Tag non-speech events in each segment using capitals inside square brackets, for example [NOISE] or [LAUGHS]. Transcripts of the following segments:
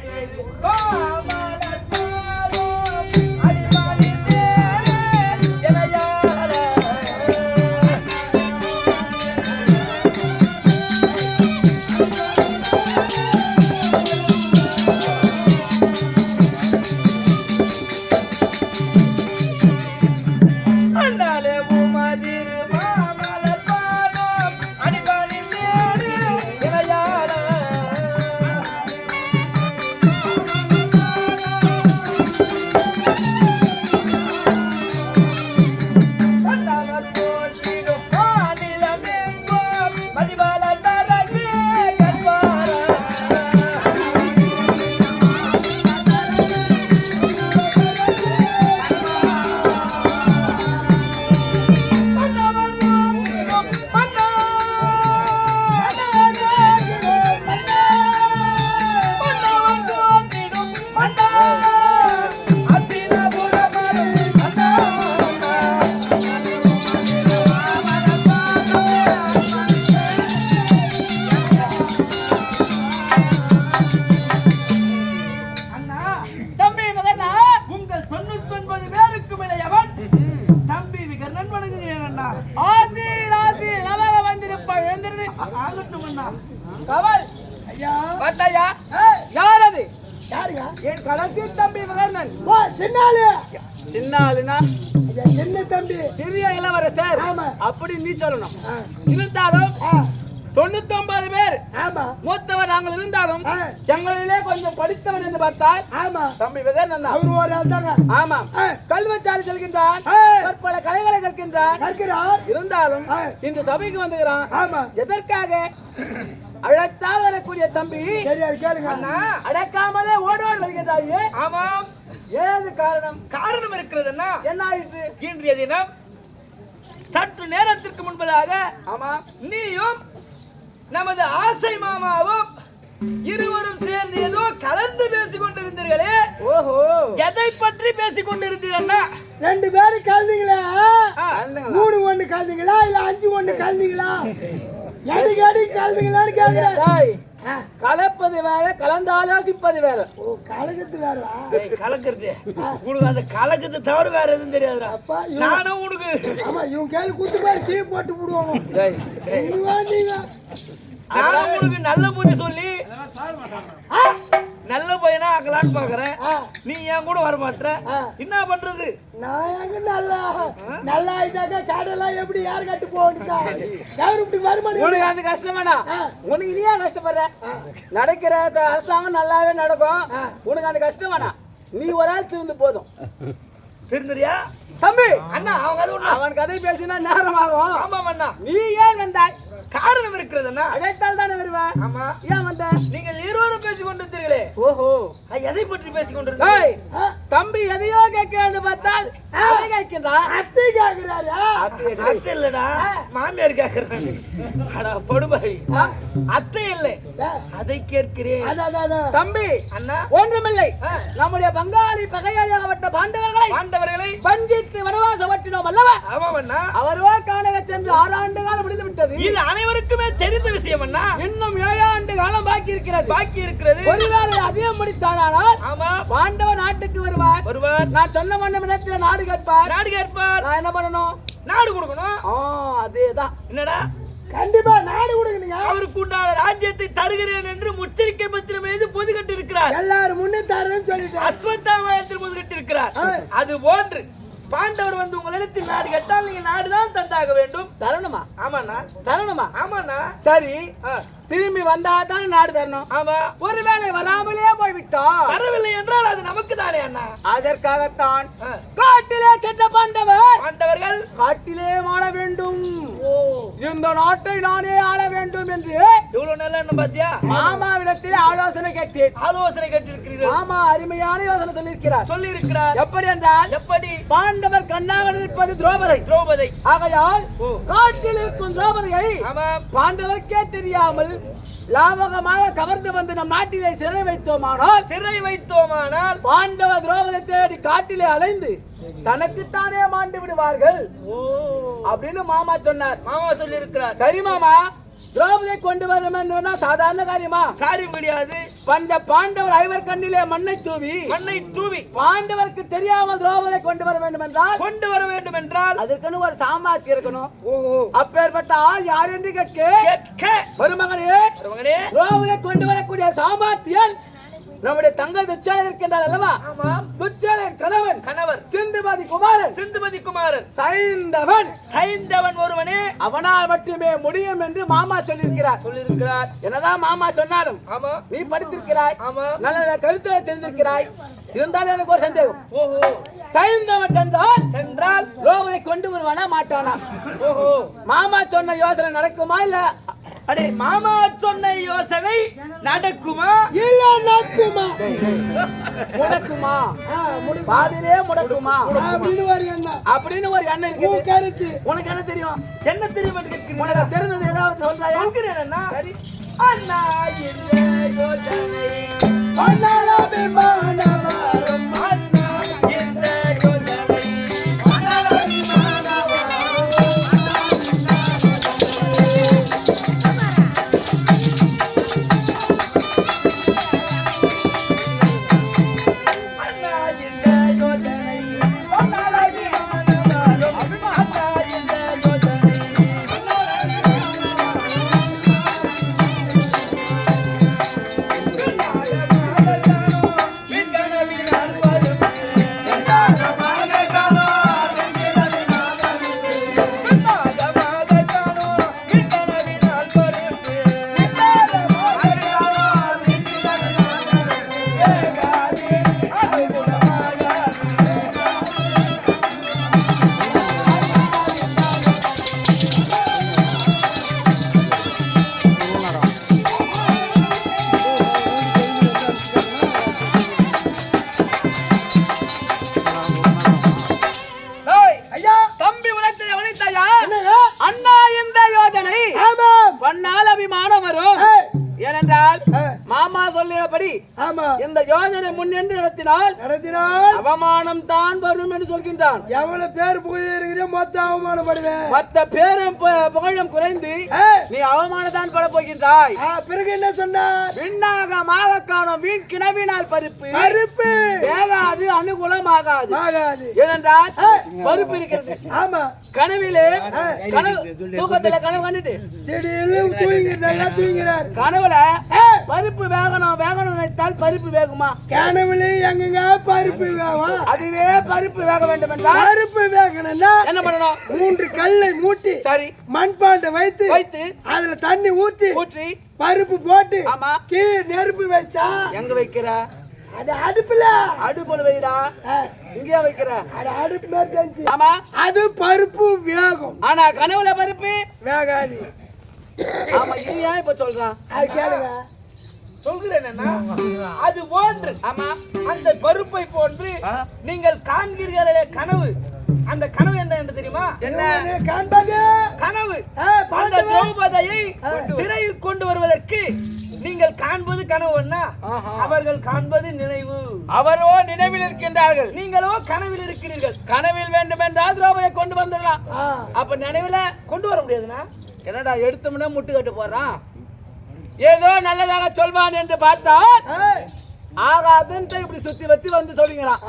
Oh! சின்ன ஆளுனா சின்ன தம்பி? சிறிய இளவரசர். ஆமா. அப்படி நீ சொல்லணும். இருந்தாலும் தொண்ணூத்தி ஒன்பது பேர். ஆமா. மூத்தவர் நாங்கள் இருந்தாலும் எங்களிலே கொஞ்சம் படித்தவன் என்று பார்த்தால் ஆமா. தம்பி அவரு ஒரு ஆள் தாங்க ஆமாம். ஆ. கல்வச்சாலை செல்கின்றான். பற்பல கலைகளை கற்கின்றான். கற்கிறார். இருந்தாலும். இன்று சபைக்கு வந்துகிறான். ஆமா. எதற்காக? அழைத்தால் வரக்கூடிய தம்பி அடக்காமலே ஓடோடு வருகின்றாயே. ஆமாம். ஏது காரணம்? காரணம் இருக்கிறது அண்ணா என்ன ஆயிற்று? இன்றைய தினம் சற்று நேரத்திற்கு முன்பதாக ஆமா நீயும் நமது ஆசை மாமாவும் இருவரும் சேர்ந்து ஏதோ கலந்து பேசிக் கொண்டிருந்தீர்களே. ஓஹோ. எதை பற்றி பேசிக் கொண்டிருந்தீரண்ணா ரெண்டு பேரும் கலந்தீங்களா? கலந்துங்களா? மூணு ஒண்ணு கலந்தீங்களா? இல்ல அஞ்சு ஒண்ணு கலந்தீங்களா? [LAUGHS] எடிக்கு எடிக்கு கலந்தீங்களான்னு கேக்குறேன். கலப்பது வேற கலந்து ஆலோசிப்பது வேற. ஓ கலகத்து வேறவா? கலக்கிறது. உனக்கு அந்த கலக்கத்தை தவிர வேற எதுவும் தெரியாதுடா. அப்பா நானும் உனக்கு. ஆமா இவன் கையில குத்து மாதிரி கீ போட்டு விடுவாங்க நானும் உனக்கு நல்ல புத்தி சொல்லி நல்ல பையனா ஆக்கலான்னு பாக்குறேன். நீ என் கூட வர மாட்ற ஆ. என்ன பண்றது? நான் எங்க நல்லா நல்லா ஆயிட்டாக்க காடெல்லாம் எப்படி யார் கட்டு போக வேண்டியதா? யாரும் இப்படி வருமானம் உனக்கு அந்த கஷ்டம் வேணாம் ஆ. உனக்கு ஏன் கஷ்டப்படுற. நடக்கிற அரசாங்கம் நல்லாவே நடக்கும். உனக்கு அந்த கஷ்டம் வேணாம் நீ ஒரு ஆள் திருந்து போதும். தெரிஞ்சுறியா தம்பி! அண்ணா அது ஒண்ணு. அவன் கதை பேசினா நேரமாகும் ஆமாம் அண்ணா. நீ ஏன் வந்தாய்? காரணம் இருக்கிறது அண்ணா அழைத்தால் தானே வருவா? ஆமா. ஏன் வந்த? நீங்கள் இருவரும் பேசிக் கொண்டிருந்தீர்களே ஓஹோ எதை பற்றி பேசிக் டேய், கொண்டிருந்தீர்கள் தம்பி எதையோ கேட்க பார்த்தால் அத்தை கேக்குறாரா அத்தை இல்லடா. மாமியார் கேக்குறாங்க அடா படுபாய் அத்தை இல்லை. அதை கேட்கிறேன். தம்பி. அண்ணா. ஒன்றுமில்லை. நம்முடைய பங்காளி பகையாளியாகப்பட்ட பாண்டவர்களை பாண்டவர்களை பஞ்சித்து வனவாசப்பட்டினோம் அல்லவா? ஆமாம் அண்ணா. அவரோ காணக சென்று ஆறு ஆண்டு காலம் முடிந்து விட்டது அனைவருக்குமே தெரிந்த விஷயம் அண்ணா இன்னும் ஏழு ஆண்டு காலம் பாக்கி இருக்கிறது. பாக்கி இருக்கிறது. ஒருவேளை அதிகம் முடித்தானால் ஆமா. பாண்டவ நாட்டுக்கு வருவார். ஒருவர் நான் சொன்ன மன்ன இடத்துல நாடு கேட்பார் நாடு கேட்பார் நான் என்ன பண்ணணும்? நாடு கொடுக்கணும். ஆ அதேதான். என்னடா? கண்டிப்பா நாடு கொடுக்கணுங்க. அவருக்கு உண்டான ராஜ்யத்தை தருகிறேன் என்று முச்சரிக்கை பத்திரம் மீது பொதுகட்டு இருக்கிறார் எல்லாரும் முன்னே தரேன்னு சொல்லிட்டேன் அஸ்வத்தாமயத்தில் பொதுகட்டு இருக்கிறார். அது போன்று பாண்டவர் வந்து உங்களிடத்தில் நாடு கேட்டால் நீங்க நாடுதான் தந்தாக வேண்டும். தரணுமா? ஆமாண்ணா. தரணுமா? ஆமாண்ணா. சரி. ஆ, திரும்பி வந்தா தான் நாடு தரணும். ஆமா. ஒருவேளை வராமலே போய்விட்டோம் வரவில்லை என்றால் அது நமக்கு தானே அண்ணா. அதற்காகத்தான் காட்டிலே சென்ற பாண்டவர். பாண்டவர்கள்? காட்டிலே வாழ வேண்டும். ஓ. இந்த நாட்டை நானே ஆள வேண்டும் என்று இவ்வளவு நல்ல பாத்தியா? மாமாவிடத்தில் ஆலோசனை கேட்டேன். ஆலோசனை கேட்டிருக்கிறீர்கள். மாமா அருமையான யோசனை சொல்லியிருக்கிறார். சொல்லி இருக்கிறார் எப்படி என்றால் எப்படி? பாண்டவர் கண்ணாக இருப்பது திரௌபதி. திரௌபதி. ஆகையால். காட்டில் இருக்கும் திரௌபதியை பாண்டவருக்கே தெரியாமல் லாபகமாக கவர்ந்து வந்து நம் நாட்டிலே சிறை வைத்தோமானால் சிறை வைத்தோமானால் பாண்டவ திரௌபதி தேடி காட்டிலே அலைந்து தனக்குத்தானே மாண்டு விடுவார்கள். அப்படின்னு மாமா சொன்னார். மாமா சொல்லி இருக்கிறார் சரி மாமா திரௌபதியை கொண்டு வர வேண்டும்னா சாதாரண காரியமா? காரியம் கிடையாது. பஞ்ச பாண்டவர் ஐவர் கண்ணிலே மண்ணை தூவி மண்ணை தூவி. பாண்டவருக்கு தெரியாமல் திரௌபதியை கொண்டு வர வேண்டும் என்றால் கொண்டு வர வேண்டும் என்றால் அதுக்குன்னு ஒரு சாமாத்தி இருக்கணும். ஓஹோ. அப்பேற்பட்ட ஆள் யார் என்று கேட்க மருமகனே மகனே திரௌபதியை கொண்டு வரக்கூடிய சாமாத்தியன் நம்முடைய தங்கை துச்சாலன் இருக்கின்றார் அல்லவா? ஆமாம் துச்சாலன் கணவன். கணவர் சிந்துபாதி குமாரன். சிந்துமதி குமாரன். சைந்தவன். சைந்தவன் ஒருவனே. அவனால் மட்டுமே முடியும் என்று மாமா சொல்லியிருக்கிறார். சொல்லியிருக்கிறார். என்னதான் மாமா சொன்னாலும் ஆமா. நீ படித்திருக்கிறாய். ஆமா. நல்ல நல்ல கருத்துரை தெரிந்திருக்கிறாய். இருந்தாலும் எனக்கு ஒரு சந்தேகம். ஓஹோ. சைந்தவன் சென்றால் சென்றால்? ரோமனை கொண்டு வருவானா மாட்டானா? ஓஹோ. மாமா சொன்ன யோசனை நடக்குமா இல்ல அடே மாமா சொன்ன யோசனை நடக்குமா? இல்ல நடக்குமா? முடக்குமா? பாதிலே முடக்குமா? அப்படின்னு ஒரு எண்ணம். அப்படின்னு ஒரு எண்ணம் உன் இருக்குது கருத்து. உனக்கு என்ன தெரியும்? என்ன தெரியும்? உனக்கு தெரிஞ்சது ஏதாவது சொல்றாயா? சொல்கிறேன் அண்ணா. அண்ணா இந்த யோசனை. அண்ணா இந்த அவமானம் தான் வரும் என்று சொல்கின்றான். எவ்வளவு பேர் புகழ் மொத்த அவமானப்படுவேன். மற்ற பேரும் புகழும் குறைந்து நீ அவமானத்தான் பட போகின்றாய் பிறகு என்ன சொன்னார்? விண்ணாக மாக காணும் வீண் கிணவினால் பருப்பு. பருப்பு! வேகாது அனுகூலமாகாது. ஆகாது. ஏனென்றால் பருப்பு இருக்கிறது. ஆமா. கனவிலே கனவு தூக்கத்துல கனவு கண்டுட்டு. திடீர்னு தூங்கிறார் கனவுல பருப்பு வேகணும் வேகணும் நினைத்தால் பருப்பு வேகுமா? கனவுல எங்கங்க பருப்பு வேகும். அதுவே பருப்பு வேக வேண்டும் என்றால் பருப்பு வேகணும்னா என்ன பண்ணணும்? மூன்று கல்லை மூட்டி சரி. மண்பாண்டை வைத்து வைத்து அதுல தண்ணி ஊத்தி ஊற்றி பருப்பு போட்டு ஆமா. கீழே நெருப்பு வச்சா எங்க வைக்கிற? அது அடுப்புல. அடுப்புல வைடா? இங்கேயா வைக்கிற? அது அடுப்பு மாதிரி தெரிஞ்சு. ஆமா. அது பருப்பு வேகும். ஆனா கனவுல பருப்பு? வேகாது. ஆமா இது ஏன் இப்ப சொல்றான் அது கேளுங்க. சொல்கிறேன். அது போன்று ஆமா அந்த பருப்பை போன்று நீங்கள் காண்கிறீர்களே கனவு. அந்த கனவு என்ன என்று தெரியுமா? என்ன? காண்பது. கனவு. அந்த. திரௌபதியை சிறையில் கொண்டு வருவதற்கு நீங்கள் காண்பது கனவு அண்ணா ஆஹா. அவர்கள் காண்பது நினைவு. அவரோ நினைவில் இருக்கின்றார்கள். நீங்களோ கனவில் இருக்கிறீர்கள். கனவில் வேண்டும் என்றால் திரௌபதியை கொண்டு வந்துடலாம். அப்ப நினைவுல கொண்டு வர முடியாதுண்ணா. என்னடா எடுத்தோம்னா முட்டு கட்டு போறான் ஏதோ நல்லதாக சொல்வான் என்று பார்த்தால் ஆகாதுன்ட்டு இப்படி சுத்தி வத்தி வந்து சொல்லுங்கிறான்.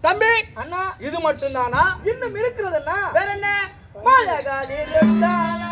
தம்பி அண்ணா. இது மட்டும் தானா இன்னும் இருக்கிறதண்ணா வேற என்ன? மழைகாலில் இருந்தாலும்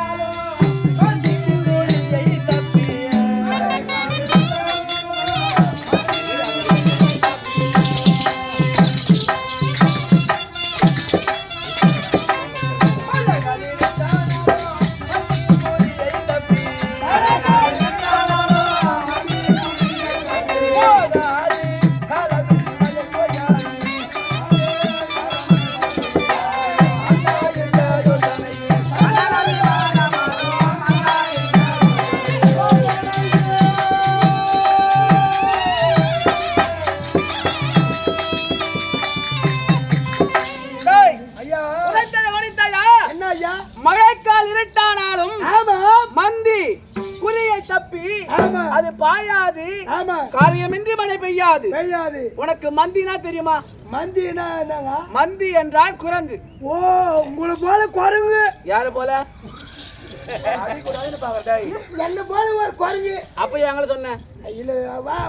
பெய்யாது உனக்கு மந்தினா தெரியுமா? மந்தினா என்னங்க? மந்தி என்றால் குரங்கு. ஓ உங்களை போல குரங்கு. யாரு போல. என்ன போல ஒரு குரங்கு. அப்ப எங்களை சொன்ன? இல்ல வா-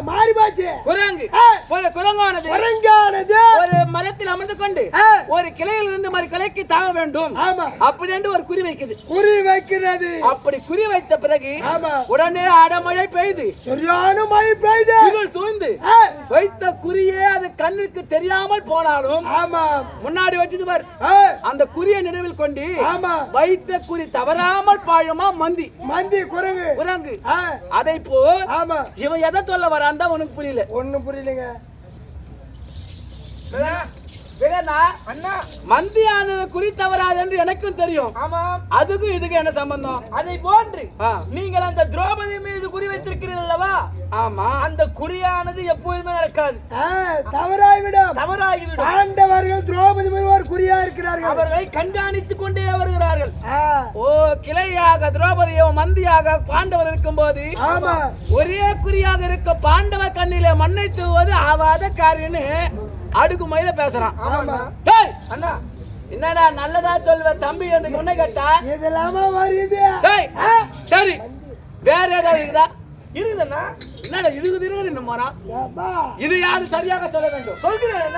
மாறி போச்சு. குரங்கு. ஆ. ஒரு குரங்கானது குரங்கானது. ஒரு மரத்தில் அமர்ந்து கொண்டு. ஒரு கிளையில் இருந்து மறு கிளைக்கு தாக வேண்டும். ஆமா. அப்படி என்று ஒரு குறி வைக்குது. குறி வைக்கிறது. அப்படி குறி வைத்த பிறகு உடனே அடமழை பெய்து. சரியான மழை பெய்யுது இருள் தூய்ந்து வைத்த குறியே அது கண்ணுக்கு தெரியாமல் போனாலும் ஆமா. முன்னாடி வச்சது பார். அந்த குறியை நினைவில் கொண்டு ஆமா. வைத்த குறி தவறாமல் பாழுமா மந்தி. மந்தி குரங்கு. குரங்கு. அதை போல் ஆமா. இவன் எதை சொல்ல வரான் தான் உனக்கு புரியல. ஒண்ணும் புரியலைங்க. மந்தியானது குறி தவறாது என்று எனக்கும் தெரியும். அதுக்கும் இதுக்கு என்ன சம்பந்தம்? அதை போன்று நீங்கள் அந்த திரௌபதி மீது குறி வைத்திருக்கிறீர்கள் அல்லவா? ஆமா. அந்த குறியானது எப்போதுமே நடக்காது. ஆ, தவறாய்விடும். தவறாகிவிடும் பாண்டவர்கள் திரௌபதி மீது ஒரு குறியா இருக்கிறார்கள். அவர்களை கண்காணித்துக் கொண்டே வருகிறார்கள். ஓ கிளையாக திரௌபதியோ மந்தியாக பாண்டவர் இருக்கும்போது ஆமா. ஒரே குறியாக இருக்க பாண்டவர் கண்ணிலே மண்ணை தூவது ஆவாத காரியம்னு அடுக்கு மயில பேசுறான். ஆமா டேய், அண்ணா. என்னடா நல்லதா சொல்வ தம்பி என்று முன்ன கேட்டா? இதெல்லாமா வருது. டேய், சரி. வேற ஏதாவது இருக்குதா? இருக்குதுண்ணா. என்னடா இருக்குது இருக்குது இன்னும் ஏப்பா, இது யாரு சரியாக சொல்ல வேண்டும்? சொல்கிறேன்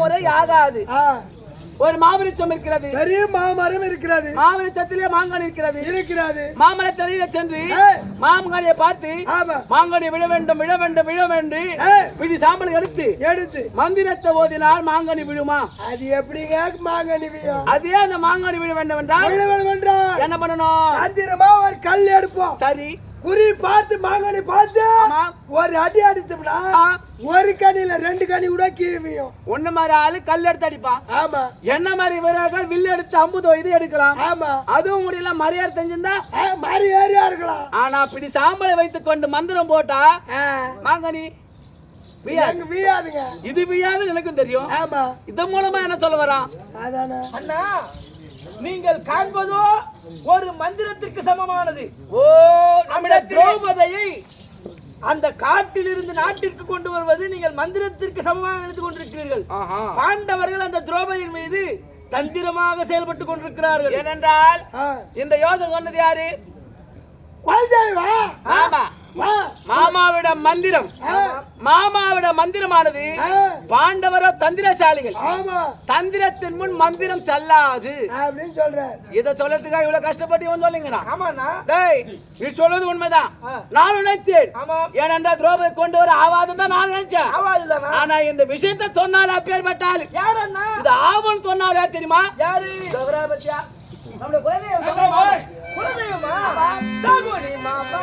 முறை ஆகாது. ஒரு மாவிருச்சம் இருக்கிறது. பெரிய மாமரம் இருக்கிறது. மாவிருச்சத்திலே மாங்கனி இருக்கிறது. இருக்கிறது. மாமரத்தடியில சென்று. மாமங்கானியை பார்த்து மாங்கனி விழ வேண்டும் விழ வேண்டும் விழ வேண்டும். பிடி சாம்பல் எடுத்து எடுத்து. மந்திரத்தை ஓதினால் மாங்கனி விழுமா? அது எப்படிங்க மாங்கனி விழும்? அதே அந்த மாங்கனி விழ வேண்டும் என்றால் என்ன பண்ணணும்? சாத்திரமா ஒரு கல் எடுப்போம். சரி. குறி பார்த்து மாங்கனி பார்த்து. ஒரு அடி அடித்தோம்னா ஒரு கனியில ரெண்டு கனி கூட கீழ்வியும் ஒண்ணு மாதிரி ஆளு கல் எடுத்து அடிப்பான் ஆமா. என்ன மாதிரி வீரர்கள் வில் எடுத்து அம்பு தொய்து எடுக்கலாம். ஆமா. அதுவும் முடியல மரியாதை தெரிஞ்சிருந்தா? ஏறியா இருக்கலாம். ஆனா பிடி சாம்பலை வைத்துக் கொண்டு மந்திரம் போட்டா ஆ, மாங்கனி இது விழாதுன்னு எனக்கும் தெரியும். ஆமா. இதன் மூலமா என்ன சொல்ல வரான்? அதானே. அண்ணா நீங்கள் காண்பதோ ஒரு மந்திரத்திற்கு சமமானது. ஓ அந்த திரௌபதியை அந்த காட்டிலிருந்து நாட்டிற்கு கொண்டு வருவது நீங்கள் மந்திரத்திற்கு சமமாக நினைத்துக் கொண்டிருக்கிறீர்கள். பாண்டவர்கள் அந்த திரௌபதியின் மீது தந்திரமாக செயல்பட்டு கொண்டிருக்கிறார்கள். ஏனென்றால் இந்த யோசனை சொன்னது யாரு? ஆமா. மாமாவிட மந்திரம். மாமாவிட மந்திரமானது பாண்டவரோ தந்திரசாலிகள். தந்திரத்தின் முன் மந்திரம் செல்லாது. அப்படின்னு சொல்றாரு. இத சொல்லறதுக்காக இவ்வளவு கஷ்டப்பட்டு இவன் சொல்லுங்கிறான். ஆமாண்ணா. டேய் நீ சொல்வது உண்மைதான். நான் நினைத்தேன். ஏனென்றா திரௌபதி கொண்டு வர ஆவாதுன்னு தான் நான் நினைச்சேன். ஆனா இந்த விஷயத்த சொன்னால் அப்பேற்பட்டால். யார் அண்ணா இது ஆவன் சொன்னால் தெரியுமா? யாரு? பத்தியா? நம்முடைய குலதெய்வமா? சகுனி மாமா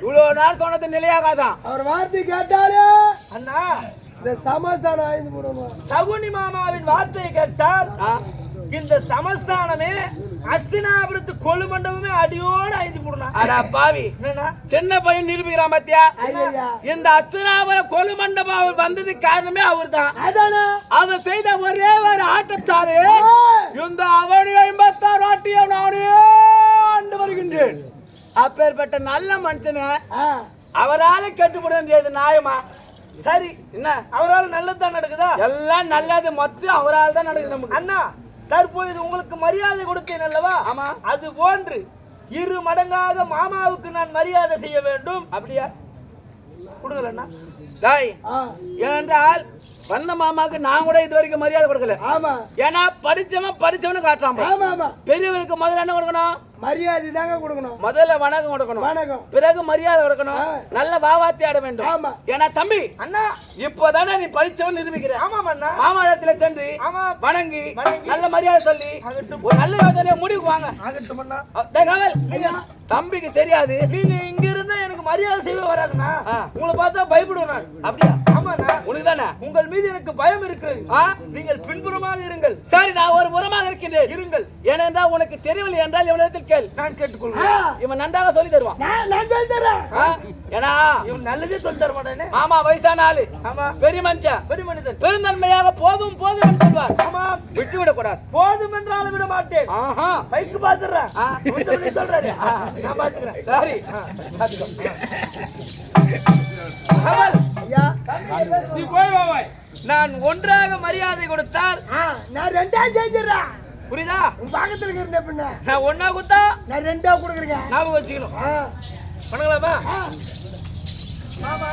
இவ்வளவு நாள் சொன்னது நிலையாகாதான் அவர் வார்த்தை கேட்டாலே அண்ணா. இந்த சமாசானம் ஆய்ந்து போடணும் சகுனி மாமாவின் வார்த்தையை கேட்டால் இந்த சமஸ்தானமே அஸ்தினாபுரத்து கொழு மண்டபமே அடியோட ஐந்து போடுனா. அடா பாவி. சின்ன பையன் நிரூபிக்கிறான் பாத்தியா? இந்த அஸ்தினாபுர கொலு மண்டபம் அவர் வந்ததுக்கு காரணமே அவர்தான். அதானே? அதை செய்த ஒரே ஒரு ஆட்டத்தாரு இந்த அவனி ஐம்பத்தாறு ஆட்டியம் நானே ஆண்டு வருகின்றேன். அப்பேற்பட்ட நல்ல மனுஷனை அவரால கட்டுப்பட வேண்டியது நியாயமா? சரி என்ன? அவரால் நல்லதுதான் நடக்குதா? எல்லாம் நல்லது மொத்தம் அவரால் தான் நடக்குது நமக்கு. அண்ணா தற்பொழுது உங்களுக்கு மரியாதை கொடுத்தேன் அல்லவா? ஆமா. அது போன்று இரு மடங்காக மாமாவுக்கு நான் மரியாதை செய்ய வேண்டும். அப்படியா? கொடுங்கல அண்ணா ஆ, ஏனென்றால் வந்த மாமாக்கு நான் கூட இது வரைக்கும் மரியாதை கொடுக்கல. ஆமா. ஏன்னா படிச்சவன் படிச்சவனு காட்டுறான். ஆமா ஆமா. பெரியவருக்கு முதல்ல என்ன கொடுக்கணும்? மரியாதை தாங்க கொடுக்கணும். முதல்ல வணக்கம் கொடுக்கணும். வணக்கம். பிறகு மரியாதை கொடுக்கணும். நல்ல வாவாத்தி ஆட வேண்டும். ஆமா. ஏன்னா தம்பி அண்ணா. இப்போதானே நீ படிச்சவன் நிரூபிக்கிற. ஆமாம் அண்ணா. மாமாடத்துல சென்று ஆமா. வணங்கி. நல்ல மரியாதை சொல்லி ஒரு நல்ல யோசனையை முடிவுக்கு வாங்க. ஆகட்டும் அண்ணா. காவல், தம்பிக்கு தெரியாது. நீங்க இங்க இருந்தா எனக்கு மரியாதை செய்ய வராதுண்ணா. உங்களை பார்த்தா பயப்படுவேன் அப்படியா? ஆமாண்ணா உனக்கு தானே உங்கள் மீது எனக்கு பயம் இருக்கிறது? நீங்கள் பின்புறமாக இருங்கள் சரி நான் ஒரு புறமாக இருக்கின்றேன் இருங்கள் ஏனென்றால் உனக்கு தெரியவில்லை என்றால் இவனிடத்தில் கேள் நான் கேட்டுக்கொள்கிறேன் இவன் நன்றாக சொல்லி தருவான் நான் சொல்லி தரேன்? ஏன்னா இவன் நல்லதே சொல்லி தர மாட்டானே மாமா வயசான ஆளு ஆமா பெரிய மனுஷன் பெரிய மனிதன் பெருந்தன்மையாக போதும் போதும் என்று சொல்வார் ஆமா விட்டு விடக்கூடாது போதும் என்றாலும் விட மாட்டேன் ஆஹா பைக்கு பாத்துறேன். சொல்றாரு நான் பாத்துக்கிறேன் சரி ஐயா நீ போய் வா போய். நான் ஒன்றாக மரியாதை கொடுத்தால் ஆ, நான் ரெண்டா செஞ்சிடறேன் புரியுதா? உன் பக்கத்துல இருக்கிற பின்ன. நான் ஒன்னா கொடுத்தா? நான் ரெண்டா கொடுக்குறேங்க. ஞாபகம் வச்சுக்கணும். ஆ, பண்ணலாமா ஆ. மாமா